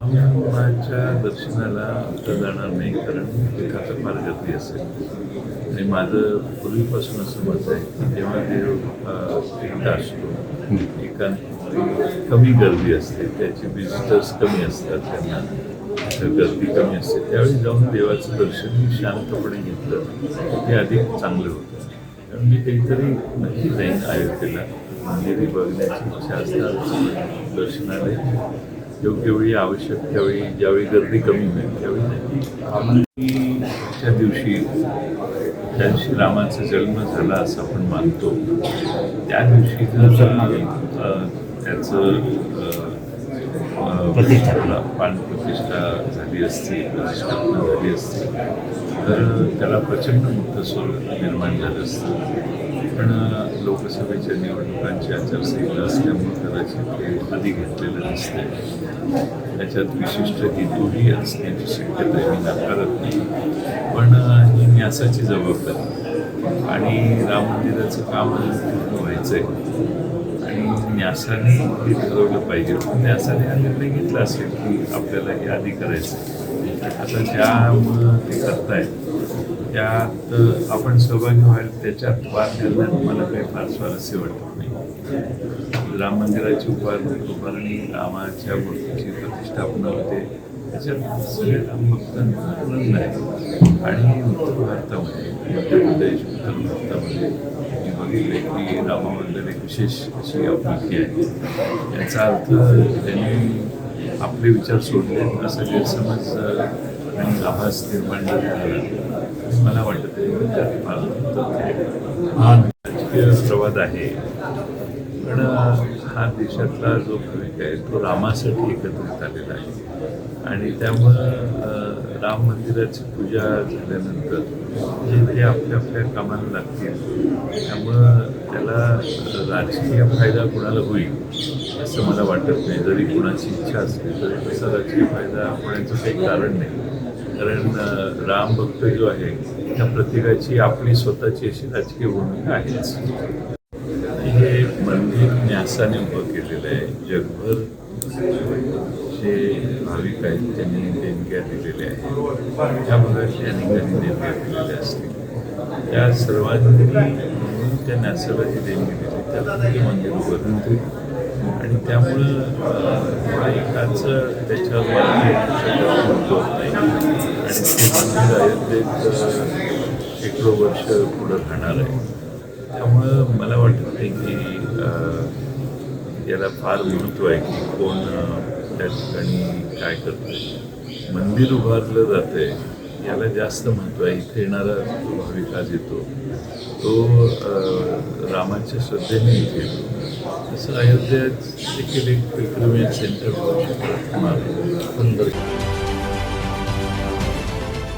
रामाच्या दर्शनाला आता जाणार नाही कारण तिथं फार गर्दी असेल. आणि माझं पूर्वीपासून असं मत आहे की जेव्हा देव अ, एकटा असतो एकांत कमी गर्दी असते त्याचे विजिटर्स कमी असतात त्यांना. गर्दी कमी असते. त्यावेळी जाऊन देवाचं दर्शन शांतपणे घेतलं. ते अधिक चांगलं होतं. कारण मी काहीतरी नक्की जाईन अयोध्येला मंदिरे बघण्याची इच्छा असतात दर्शनालय. योग्य वेळी आवश्यक त्यावेळी ज्यावेळी गर्दी कमी होईल त्यावेळी नक्की त्या दिवशी त्या दिवशी रामाचा जन्म झाला असं आपण मानतो. त्या दिवशी जर त्याचं प्रतिष्ठा. झाली असती प्रतिष्ठापना झाली असती तर त्याला प्रचंड मोठं स्वरूप निर्माण झालं असतं. पण लोकसभेच्या निवडणुकांची आचारसंहिता असल्यामुळे कदाचित ते आधी घेतलेलं नसते त्याच्यात विशिष्ट हेतूही असण्याची शक्यता मी नाकारत नाही पण ही न्यासाची जबाबदारी आणि राम मंदिराचं काम पूर्ण व्हायचं आहे आणि न्यासाने हे ठरवलं पाहिजे न्यासाने हा निर्णय घेतला असेल की आपल्याला हे आधी करायचं आहे. आता ज्या ते करतायत त्यात आपण सहभागी व्हायला त्याच्यात वाद घालण्यात मला काही फार स्वारस्य वाटत नाही. राम मंदिराची उभार उभारणी रामाच्या मूर्तीची प्रतिष्ठापना होते. त्याच्यात सगळे राम भक्तांचा आनंद आहे आणि उत्तर भारतामध्ये मध्य प्रदेश उत्तर भारतामध्ये मी बघितले की रामाबद्दल एक विशेष अशी आपुलकी आहे. याचा अर्थ त्यांनी आपले विचार सोडले असा गैरसमज आणि आभास निर्माण झाला मला वाटत. हा. राजकीय प्रवाद आहे. पण हा देशातला जो भाविक आहे तो रामासाठी एकत्रित आलेला आहे. आणि त्यामुळं राम मंदिराची पूजा झाल्यानंतर जे ते आपल्या आपल्या कामाला लागतील त्यामुळं त्याला राजकीय फायदा कुणाला होईल असं मला वाटत नाही. जरी कुणाची इच्छा असली तरी तसा राजकीय फायदा होण्याचं काही कारण नाही. कारण राम भक्त जो आहे त्या प्रत्येकाची आपली स्वतःची अशी राजकीय भूमिका आहेच. हे मंदिर न्यासाने उभं केलेलं आहे. जगभर जे भाविक आहेत त्यांनी देणग्या दिलेल्या आहेत. त्या भागातल्या अनेकांनी देणग्या दिलेल्या असतील. त्या सर्वांनी म्हणून त्या न्यासाला जी देणगी दिली. त्याला ते मंदिर उभं राहते आणि त्यामुळं अं, एकाचं त्याच्यावर होत नाही ते मंदिर अयोध्येत अं, शेकडो वर्ष पुढं राहणार आहे त्यामुळं मला वाटत नाही की याला फार महत्त्व आहे की कोण त्या ठिकाणी काय करतंय. मंदिर उभारलं जातंय. याला जास्त महत्त्व आहे. इथे येणारा जो भाविक आज येतो. तो रामाच्या श्रद्धेने इथे येतो. तसं अयोध्येत देखील एक पिल्ग्रिमेज सेंटर होऊ शकतं